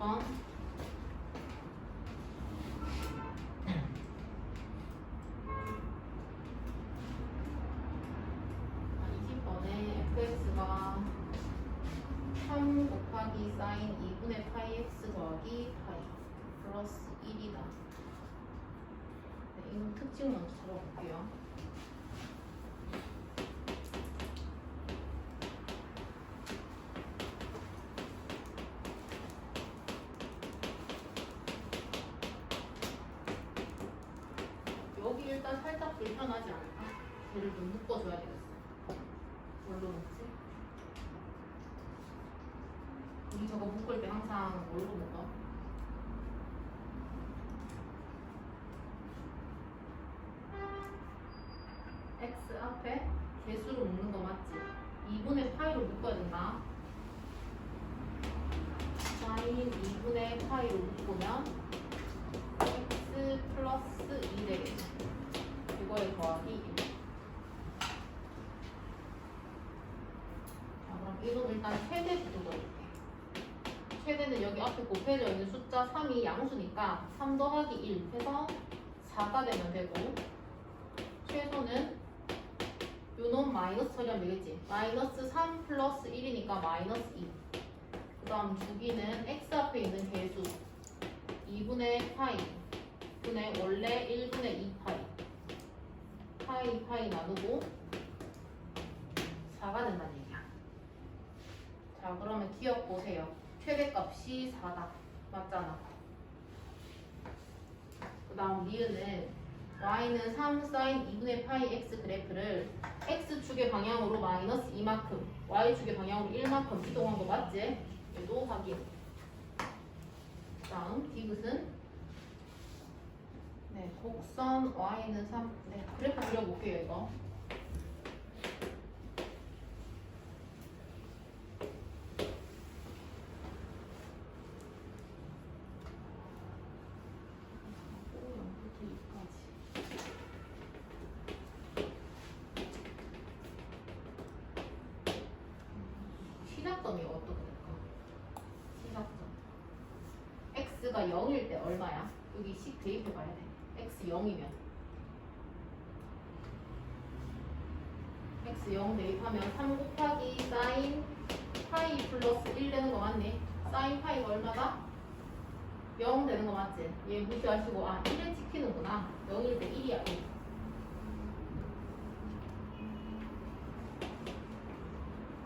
20번. 아, 20번에 fx가 3 곱하기 사인 2분의 파이 x 더하기 파이 플러스 1이다. 네, 이거 특징 먼저 들어볼게요. 여기 일단 살짝 불편하지 않을까? 얘를 좀 묶어줘야 되겠어. 뭘로 묶지? 우리 저거 묶을 때 항상 뭘로 묶어? x 앞에 개수로 묶는 거 맞지? 2분의 파이로 묶어야 된다. 사인 2분의 파이로 묶으면 x 플러스 2 되겠네. 이거에 더하기 1. 자, 그럼 이건 일단 최대 부두어볼게 앞에 곱해져 있는 숫자 3이 양수니까 3 더하기 1 해서 4가 되면 되고 최소는 요놈 마이너스 처리하면 되겠지. 마이너스 3 플러스 1이니까 마이너스 2 그 다음 주기는 x 앞에 있는 개수 2분의 파이 분의 원래 1분의 2 파이. 파이 파이 나누고 4가 된다는 얘기야. 자 그러면 기억 보세요 최대값이 4다. 맞잖아. 그 다음 리은은 y는 3 사인 2분의 파이 x 그래프를 x축의 방향으로 마이너스 2만큼 y축의 방향으로 1만큼 이동한 거 맞지? 얘도 확인. 그 다음 디귿은? 네 곡선 y는 3 네, 그래프 그려볼게요 이거 시작점이 어떻게 될까? 시작점. x가 0일 때 얼마야? 여기 10 대입해 봐야 돼. x 0이면. x 0 대입하면 3 곱하기 사인 파이 플러스 1 되는 거 맞니? 사인 파이가 얼마다? 0 되는 거 맞지? 얘 무시하시고 아 1을 지키는구나. 0일 때 1이야 1.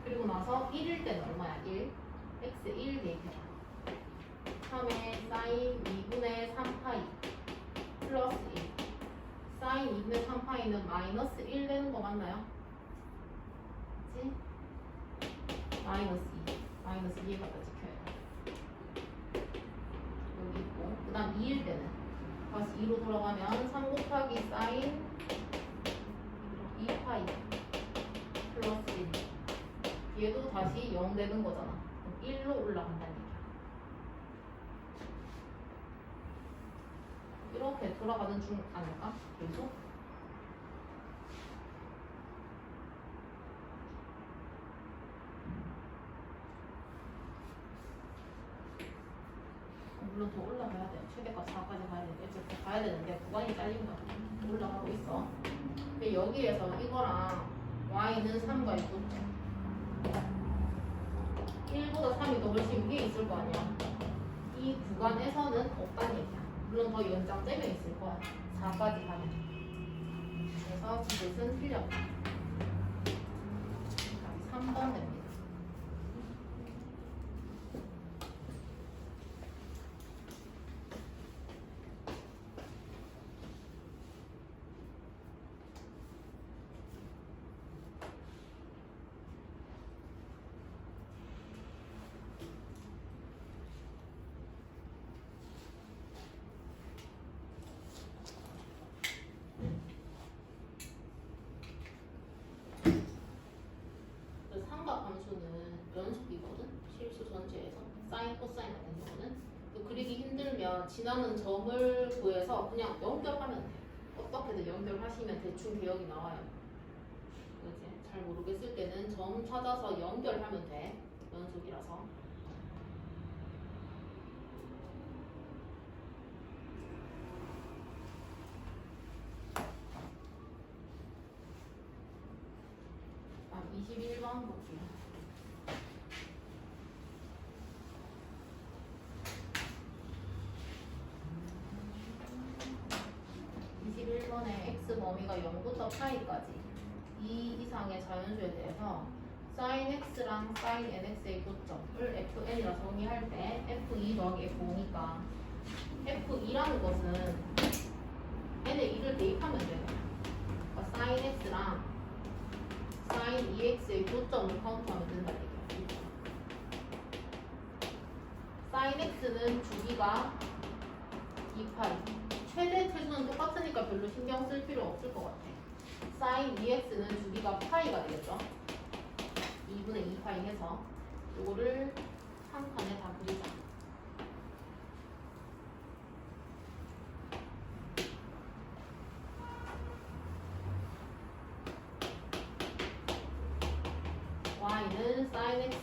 그리고 나서 1일 때는 얼마야? 1. x 1 대입해봐. 3에 사인 2분의 3파이 플러스 1. 사인 2분의 3파이는 마이너스 1 되는 거 맞나요? 그치? 마이너스 2. 마이너스 2에 갖다 지켜야 돼. 여기 있고. 그 다음 2일 때는 다시 2로 돌아가면 3 곱하기 사인 2파이 플러스 1. 얘도 다시 0 되는 거잖아. 그럼 1로 올라간다는 얘기 야. 이렇게 돌아가는 중 아닐까? 계속? 물론 더 올라가야 돼. 최대값 4까지 가야 돼. 어쨌든 가야 되는데 구간이 잘린 거야. 올라가고 있어. 근데 여기에서 이거랑 y는 3과 있고 1보다 3이 더 훨씬 위에 있을 거 아니야. 이 구간에서는 없다는 얘기야. 물론 더 연장되면 있을 거야. 4까지 가면. 그래서 이것은 틀렸다. 3번 됩니다. 그 삼각함수는 연속이거든. 실수 전체에서 사인 코사인 같은 경우는 그 그리기 힘들면 지나는 점을 구해서 그냥 연결하면 돼. 어떻게든 연결하시면 대충 기억이 나와요. 그지? 잘 모르겠을 때는 점 찾아서 연결하면 돼. 연속이라서. 범위가 0부터 파이까지 이 이상의 자연수에 대해서 sin x랑 sin nx의 교점을 fn이라 정의할 때 f2 더하기 f5니까 f2라는 것은 n에 2를 대입하면 돼요. 그러니까 sin x랑 sin 2x의 교점을 카운트하면 된다 얘기야. sin x는 주기가 2파이. 최소는 똑같으니까 별로 신경 쓸 필요 없을 것 같아. sin 2x는 주기가 파이가 되겠죠? 2분의 2 파이 해서 요거를 한 칸에 다 그리자. y는 sin x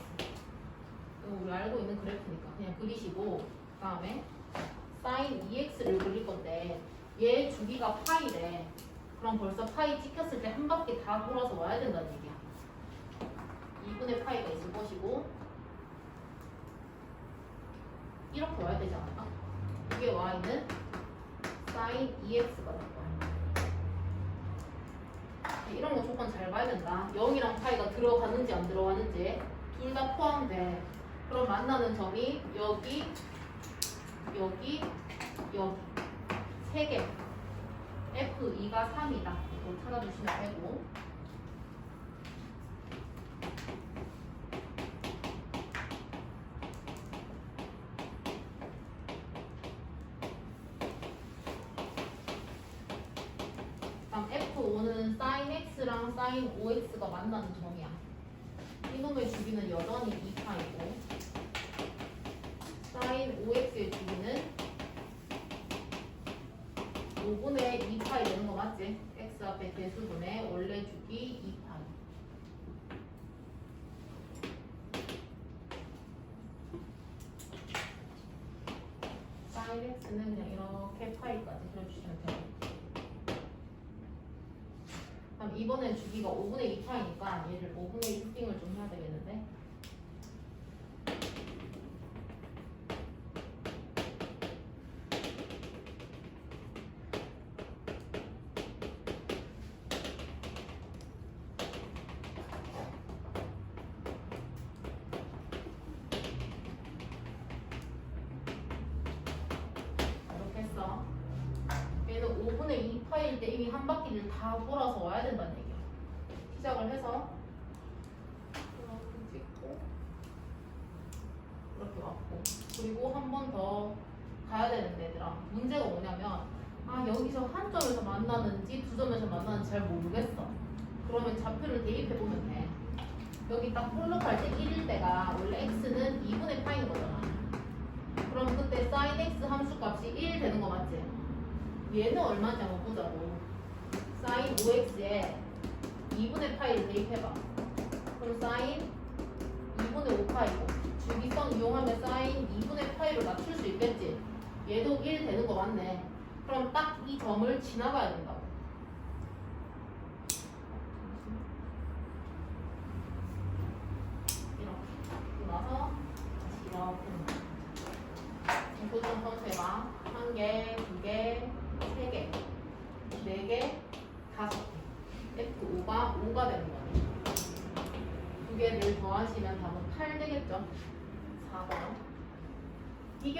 이거 우리 알고 있는 그래프니까 그냥 그리시고 그 다음에 sin 2x를 그릴 건데 얘 주기가 파이래 그럼 벌써 파이 찍혔을 때 한 바퀴 다 돌아서 와야 된다는 얘기야. 2분의 파이가 있을 것이고 이렇게 와야 되지 않을까? 이게 y는 sin 2x가 될 거야. 이런 거 조건 잘 봐야 된다. 0이랑 파이가 들어가는지 안 들어가는지 둘 다 포함돼. 그럼 만나는 점이 여기 여기 여기 세 개. F2가 3이다. 이거 찾아주시면 되고. 다음 F5는 sin X랑 sin 5X가 만나는 점이야. 이놈의 주기는 여전히 2파이고 sin 5X의 주기는 5분의 2파이 되는 거 맞지? x 앞에 대수분의 원래 주기 2파이. sin x는 그냥 파이까지 그려주시면 돼요. 그럼 이번엔 주기가 5분의 2 파이니까 얘를 5분의 6빙을 좀 해야 되겠는데? 다 돌아서 와야 된다는 얘기야. 시작을 해서 이렇게 찍고 이렇게 왔고 그리고 한 번 더 가야 되는데 얘들아 문제가 뭐냐면 아 여기서 한 점에서 만나는지 두 점에서 만나는지 잘 모르겠어. 그러면 좌표를 대입해 보면 돼. 여기 딱 폴록할 때 1일 때가 원래 x는 2분의 파인 거잖아. 그럼 그때 sin x 함수 값이 1 되는 거 맞지? 얘는 얼마인지 한번 보자고. Sin 5x에 2분의 파이를 대입해봐. 그럼 sin 2분의 5파이고 주기성 이용하면 sin 2분의 파이를 맞출 수 있겠지? 얘도 1 되는 거 맞네. 그럼 딱 이 점을 지나가야 된다고. 이렇게. 그리고 나서 다시 이렇게. 교정 선택가 한 개, 두 개, 세 개, 네 개, 다섯 개. F5가 5가 되는 거예요. 두 개를 더하시면 답은 8 되겠죠? 4번.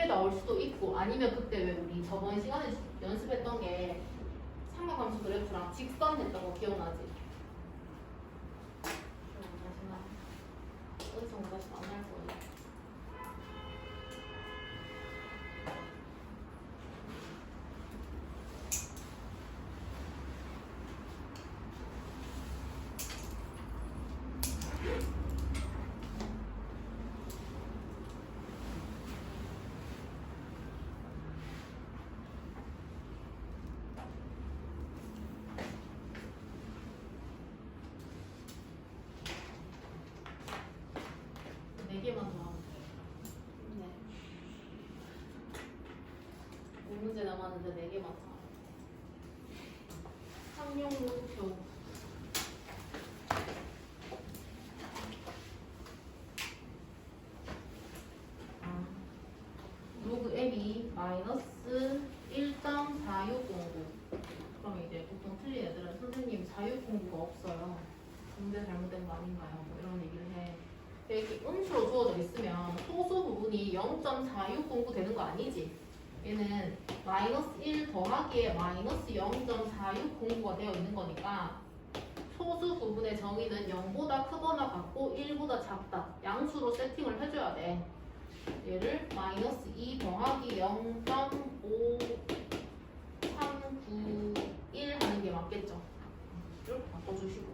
이게 나올 수도 있고 아니면 그때 왜 우리 저번 시간에 연습했던 게 삼각함수 그래프랑 직선 했던 거 기억나지? 다시나 은성 다시 만날 거예요. 네 개만 더 하면 돼요. 네. 5문제 남았는데 네 개만 더. 상용 목표. 아, 로그 앱이 마이너스 1.4609. 그럼 이제 보통 틀린 애들 공부가 없어요. 문제 잘못된 거 아닌가요? 뭐 이런 얘기를 해. 이렇게 음수로 주어져 있으면 소수 부분이 0.46 공부되는 거 아니지? 얘는 마이너스 1 더하기에 마이너스 0.46 공부가 되어 있는 거니까 소수 부분의 정의는 0보다 크거나 같고 1보다 작다. 양수로 세팅을 해줘야 돼. 얘를 마이너스 2 더하기 0.5391 하는 게 맞겠죠? 이렇게 바꿔주시고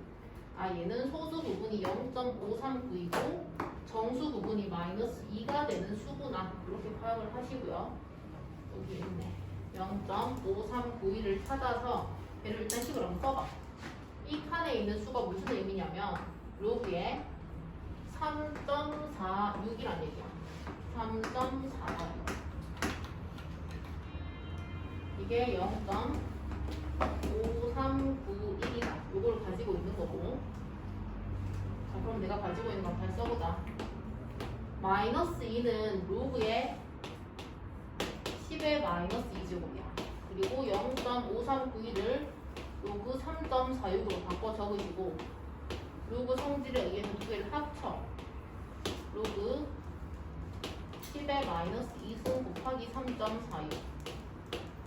아 얘는 소수 부분이 0.539이고 정수 부분이 마이너스 2가 되는 수구나 이렇게 파악을 하시고요 여기 있네 0.5391을 찾아서 얘를 일단 식으로 한번 써봐. 이 칸에 있는 수가 무슨 의미냐면 로그에 3.46이란 얘기야. 3.46 이게 0.5391이다. 요걸 가지고 있는 거고. 자 그럼 내가 가지고 있는 걸잘 써보자. 마이너스 2는 로그에 10의 마이너스 2제곱이야. 그리고 0.5391을 로그 3.46으로 바꿔 적으시고 로그 성질에 의해서 두 개를 합쳐 로그 10의 마이너스 2승 곱하기 3.46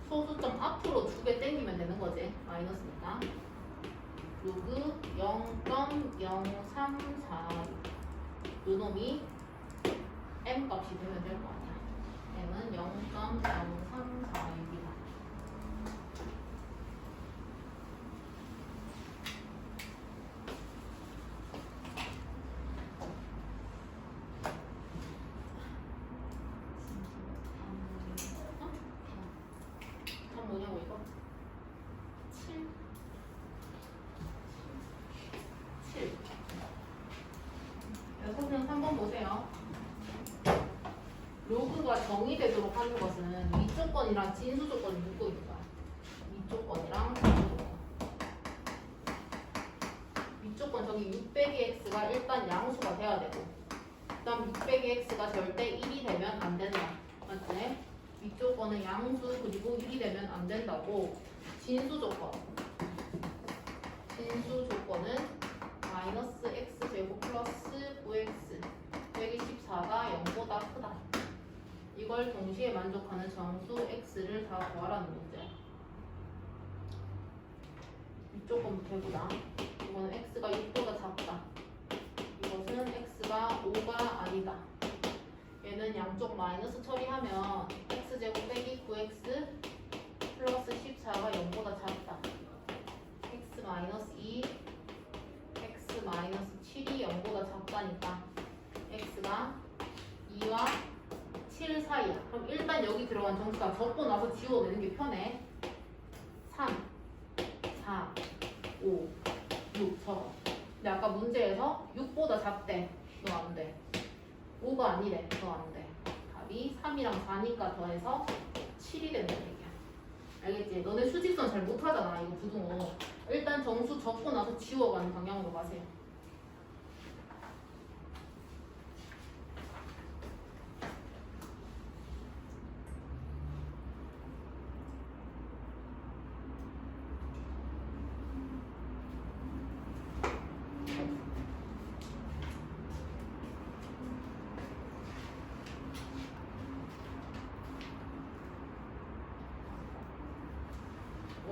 소수점 앞으로 두 개 땡기면 되는 거지 마이너스니까. 로그 0.0346 요놈이 m 값이 되면 될거 아니야 m은 0.0346이다 참 뭐냐고 이거? 7 7 선생님 3번 보세요 로그가 정의되도록 하는 것은 위조건이랑 진수조건이 묶고 있는 거야. 위조건이랑 진수조건. 위조건 저기 6 0 0 x가 일단 양수가 돼야 되고 그 다음 6 0 0 x가 절대 1이 되면 안 된다. 맞지? 위조건은 양수 그리고 1이 되면 안 된다고. 진수 조건. 진수 조건은 마이너스 x 제곱 플러스 9x 124가 0보다 크다 이걸 동시에 만족하는 정수 x를 다 구하라는 문제. 위조건부터 해보자 이거는 x가 6보다 작다. 이것은 x가 5가 아니다. 얘는 양쪽 마이너스 처리하면 x제곱 빼기 9x 플러스 14가 0보다 작다. x 마이너스 2, x 마이너스 7이 0보다 작다니까. X가 2와 7 사이야. 그럼 일단 여기 들어간 정수가 적고 나서 지워내는 게 편해. 3, 4, 5, 6 적어. 근데 아까 문제에서 6보다 작대. 너 안 돼. 5가 아니래. 더안 돼. 답이 3이랑 4니까 더해서 7이 된다는 얘기야. 알겠지? 너네 수직선 잘 못하잖아. 이거 부등호. 일단 정수 적고 나서 지워가는 방향으로 가세요.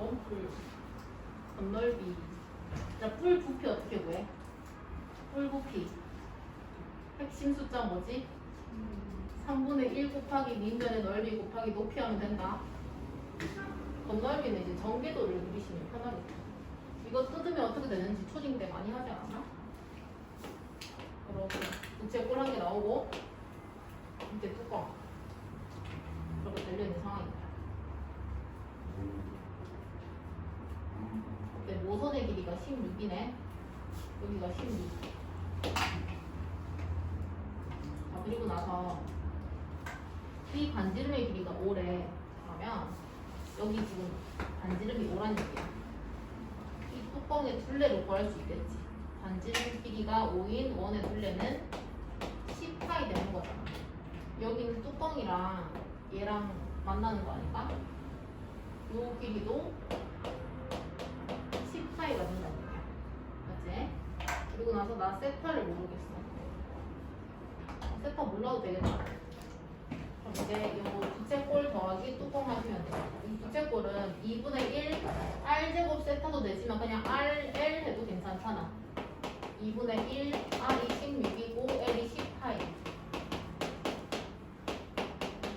원뿔 건널비 자, 뿔 부피 어떻게 구해? 뿔 부피 핵심 숫자 뭐지? 3분의 1 곱하기 민변의 넓이 곱하기 높이 하면 된다 건널비는 이제 전개도를 그리시면 편하겠다 이거 뜯으면 어떻게 되는지 초딩 때 많이 하지 않았나? 그러고 우체 개 나오고 이제 뚜껑 그렇게 달려있는 상황입니다 근데 모선의 길이가 16이네. 여기가 16. 자, 그리고 나서 이 반지름의 길이가 5래. 그러면 여기 지금 반지름이 5란 얘기야. 이 뚜껑의 둘레로 구할 수 있겠지. 반지름 길이가 5인 원의 둘레는 10파이 되는 거잖아. 여기는 뚜껑이랑 얘랑 만나는 거 아닐까? 요 길이도 10파이가 된다 그리고 나서 나 세타를 모르겠어. 세타 몰라도 되겠다. 그럼 이제 이거 부채꼴 더하기 뚜껑 하시면 돼요. 이 부채꼴은 2분의 1 R제곱 세타도 되지만 그냥 RL 해도 괜찮잖아. 2분의 1 R이 16이고 L이 10파이.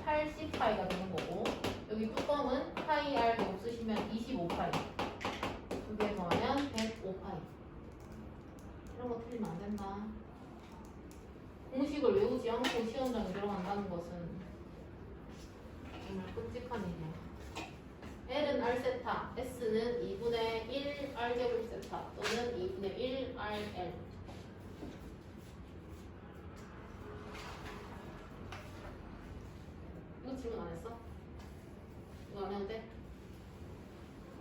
80파이가 되는 거고 여기 뚜껑은 파이 R 쓰시면 25파이. 두개 더하면 105파이. 이런 거 틀리면 안 된다. 공식을 외우지 않고 시험장에 들어간다는 것은 정말 끔찍한 일이야. L은 R 세타, S는 2분의 1 R 제곱 세타 또는 2분의 1 RL. 이거 질문 안 했어? 이거 안 해도 돼?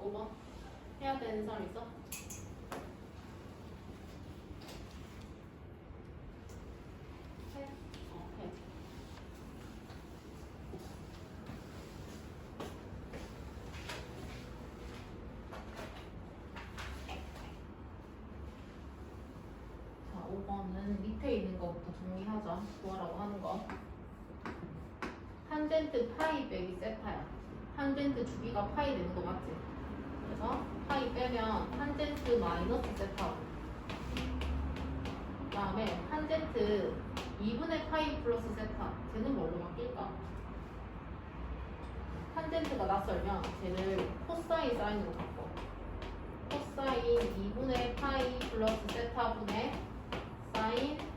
5번? 해야 되는 사람 있어? 해? 어, 해. 자, 5번은 밑에 정리하자. 구하라고 하는 거. 탄젠트 파이 빼기 세타야. 탄젠트 주기가 파이 되는 거 맞지? 그래서 파이 빼면 탄젠트 마이너스 세타. 그 다음에 탄젠트 2분의 파이 플러스 세타. 쟤는 뭘로 바뀔까? 탄젠트가 낯설면 쟤를 코사인 사인으로 바꿔. 코사인 2분의 파이 플러스 세타 분의 사인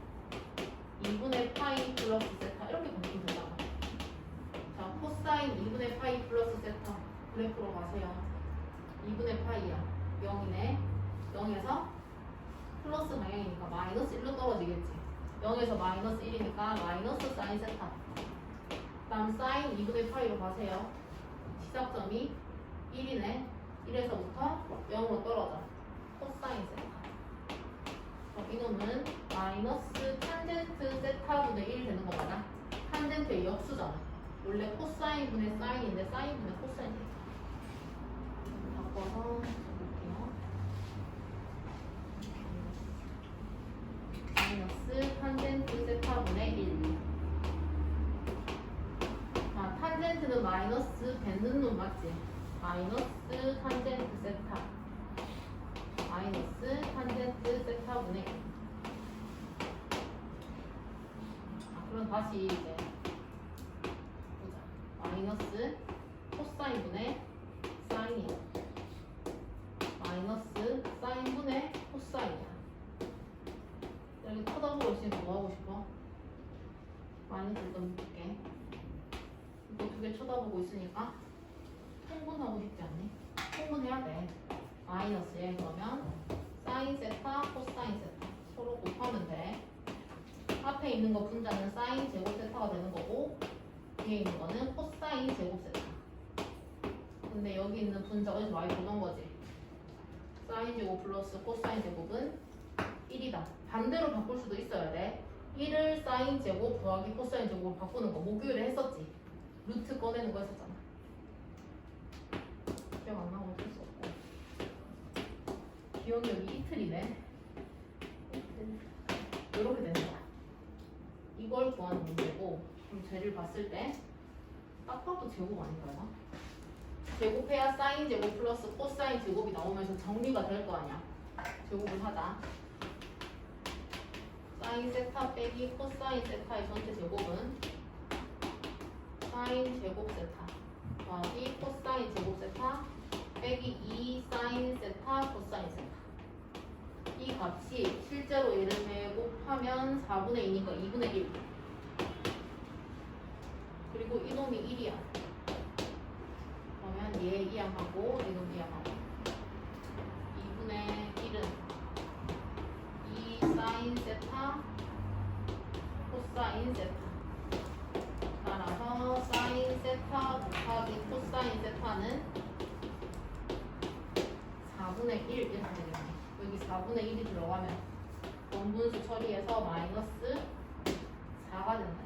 2분의 파이 플러스 세타 이렇게 바뀌면 되잖아. 자, 코사인 2분의 파이 플러스 세타 그래프로 가세요. 2분의 파이야. 0이네. 0에서 플러스 방향이니까 마이너스 1로 떨어지겠지. 0에서 마이너스 1이니까 마이너스 사인 세타. 다음 사인 2분의 파이로 가세요. 시작점이 1이네. 1에서부터 0으로 떨어져. 코사인 세타. 그럼 이놈은 마이너스 탄젠트 세타분의 1 되는 거 맞아? 탄젠트의 역수잖아. 원래 코사인 분의 사인인데 사인 분의 코사인이니까. 바꿔서 볼게요. 마이너스 탄젠트 세타분의 1. 아, 탄젠트는 마이너스 뱉는 놈 맞지? 마이너스 탄젠트 세타. 마이너스 탄젠트 세타분의 1. 아, 그럼 다시 이제 보자. 마이너스 코사인분의 사인이야. 마이너스 사인분의 코사인이야. 여기 쳐다보고 있으니까 뭐 하고 싶어? 마이너스 좀 볼게. 이거 두 개 쳐다보고 있으니까 통분하고 싶지 않니? 통분해야 돼. 마이너스에 그러면 사인 세타, 코사인 세타 서로 곱하면 돼. 앞에 있는 거 분자는 사인 제곱 세타가 되는 거고 뒤에 있는 거는 코사인 제곱 세타. 근데 여기 있는 분자 어디서 많이 보던 거지? 사인 제곱 플러스 코사인 제곱은 1이다. 반대로 바꿀 수도 있어야 돼. 1을 사인 제곱 더하기 코사인 제곱으로 바꾸는 거 목요일에 했었지. 루트 꺼내는 거 했었잖아. 기억 안 나고 없고. 기억력이 이틀이네. 이렇게 되는 거야. 이걸 구하는 문제고, 그럼 쟤를 봤을 때, 딱 봐도 제곱 아닌가요? 제곱해야 사인 제곱 플러스 코사인 제곱이 나오면서 정리가 될 거 아니야. 제곱을 하자. 사인 세타 빼기 코사인 세타의 전체 제곱은 사인 제곱 세타 더하기 코사인 제곱 세타 빼기 2 사인 세타 코사인 세타 이 값이 실제로 얘를 제곱하면 4분의 2니까 2분의 1 그리고 이놈이 1이야. 그러면 얘 이항하고 이놈 이항하고. 2분의 1은 2 사인 세타 코사인 세타 따라서 사인 세타 곱하기 코사인 세타는 4분의 1 이렇게 되겠네. 여기 4분의 1이 들어가면 원분수 처리해서 마이너스 4가 된다.